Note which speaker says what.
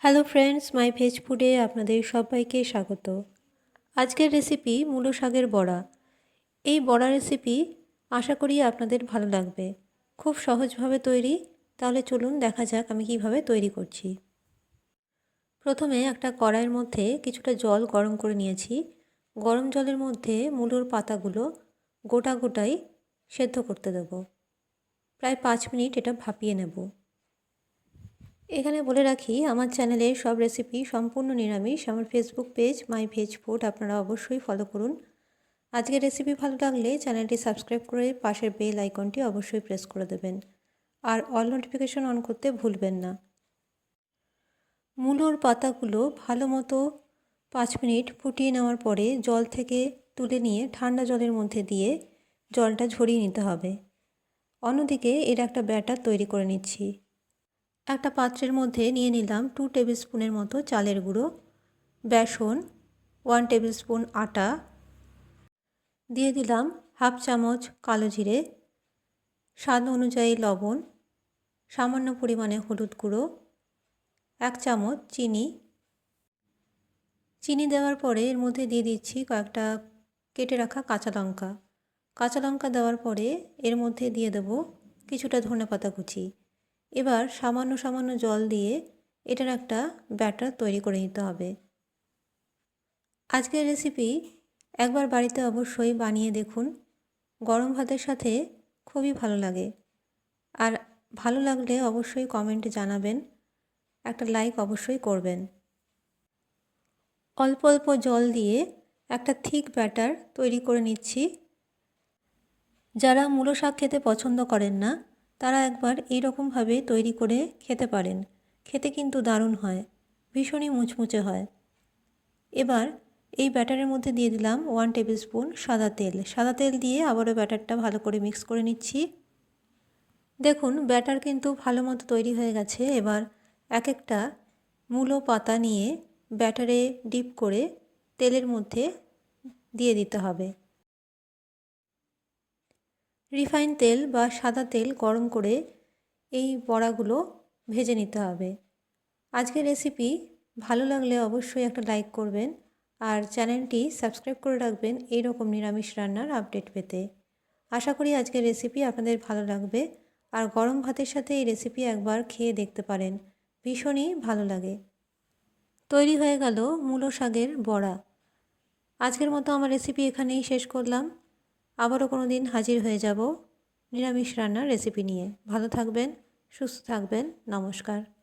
Speaker 1: Hello friends মাই veg ফুডে আপনাদের সবাইকে স্বাগত। আজকের রেসিপি মূলো শাকের বড়া। এই বড়া রেসিপি আশা করি আপনাদের ভালো লাগবে। খুব সহজভাবে তৈরি। তাহলে চলুন দেখা যাক আমি কীভাবে তৈরি করছি। প্রথমে একটা কড়াইয়ের মধ্যে কিছুটা জল গরম করে নিয়েছি। গরম জলের মধ্যে মূলোর পাতাগুলো গোটা গোটাই সেদ্ধ করতে দেব। প্রায় পাঁচ মিনিট এটা ভাপিয়ে নেব। এখানে বলে রাখি, আমার চ্যানেলের সব রেসিপি সম্পূর্ণ নিরামিষ। আমার Facebook page My Veg Food আপনারা অবশ্যই ফলো করুন। আজকের রেসিপি ভালো লাগলে চ্যানেলটি সাবস্ক্রাইব করে পাশের বেল আইকনটি অবশ্যই প্রেস করে দেবেন। আর অল নোটিফিকেশন অন করতে ভুলবেন না। মূলোর পাতাগুলো ভালো মতো পাঁচ মিনিট ফুটিয়ে নেওয়ার পরে জল থেকে তুলে নিয়ে ঠান্ডা জলের মধ্যে দিয়ে জলটা ঝরিয়ে নিতে হবে। অন্যদিকে এর একটা ব্যাটার তৈরি করে নিচ্ছি। একটা পাত্রের মধ্যে নিয়ে নিলাম টু টেবিল স্পুনের মতো চালের গুঁড়ো, বেসন ওয়ান টেবিল স্পুন আটা, দিয়ে দিলাম হাফ চামচ কালো জিরে, স্বাদ অনুযায়ী লবণ, সামান্য পরিমাণে হলুদ গুঁড়ো, এক চামচ চিনি। চিনি দেওয়ার পরে এর মধ্যে দিয়ে দিচ্ছি কয়েকটা কেটে রাখা কাঁচা লঙ্কা। কাঁচা লঙ্কা দেওয়ার পরে এর মধ্যে দিয়ে দেবো কিছুটা ধনে পাতা কুচি। এবার সামান্য সামান্য জল দিয়ে এটার একটা ব্যাটার তৈরি করে নিতে হবে। আজকের রেসিপি একবার বাড়িতে অবশ্যই বানিয়ে দেখুন। গরম ভাতের সাথে খুবই ভালো লাগে। আর ভালো লাগলে অবশ্যই কমেন্টে জানাবেন। একটা লাইক অবশ্যই করবেন। অল্প অল্প জল দিয়ে একটা থিক ব্যাটার তৈরি করে নিচ্ছি। যারা মূলো শাক খেতে পছন্দ করেন না তারা একবার এই রকমভাবে তৈরি করে খেতে পারেন। খেতে কিন্তু দারুণ হয়, ভীষণই মুচমুচে হয়। এবার এই ব্যাটারের মধ্যে দিয়ে দিলাম ওয়ান টেবিল স্পুন সাদা তেল। সাদা তেল দিয়ে আবারও ব্যাটারটা ভালো করে মিক্স করে নিচ্ছি। দেখুন, ব্যাটার কিন্তু ভালো মতো তৈরি হয়ে গেছে। এবার এক একটা মূলো পাতা নিয়ে ব্যাটারে ডিপ করে তেলের মধ্যে দিয়ে দিতে হবে। রিফাইন তেল বা সাদা তেল গরম করে এই বড়াগুলো ভেজে নিতে হবে। আজকের রেসিপি ভালো লাগলে অবশ্যই একটা লাইক করবেন আর চ্যানেলটি সাবস্ক্রাইব করে রাখবেন এই রকম নিরামিষ রান্নার আপডেট পেতে। আশা করি আজকের রেসিপি আপনাদের ভালো লাগবে আর গরম ভাতের সাথে এই রেসিপি একবার খেয়ে দেখতে পারেন। ভীষণই ভালো লাগে। তৈরি হয়ে গেল মূলো শাকের বড়া। আজকের মতো আমার রেসিপি এখানেই শেষ করলাম। আবারও কোনো দিন হাজির হয়ে যাব নিরামিষ রান্নার রেসিপি নিয়ে। ভালো থাকবেন, সুস্থ থাকবেন, নমস্কার।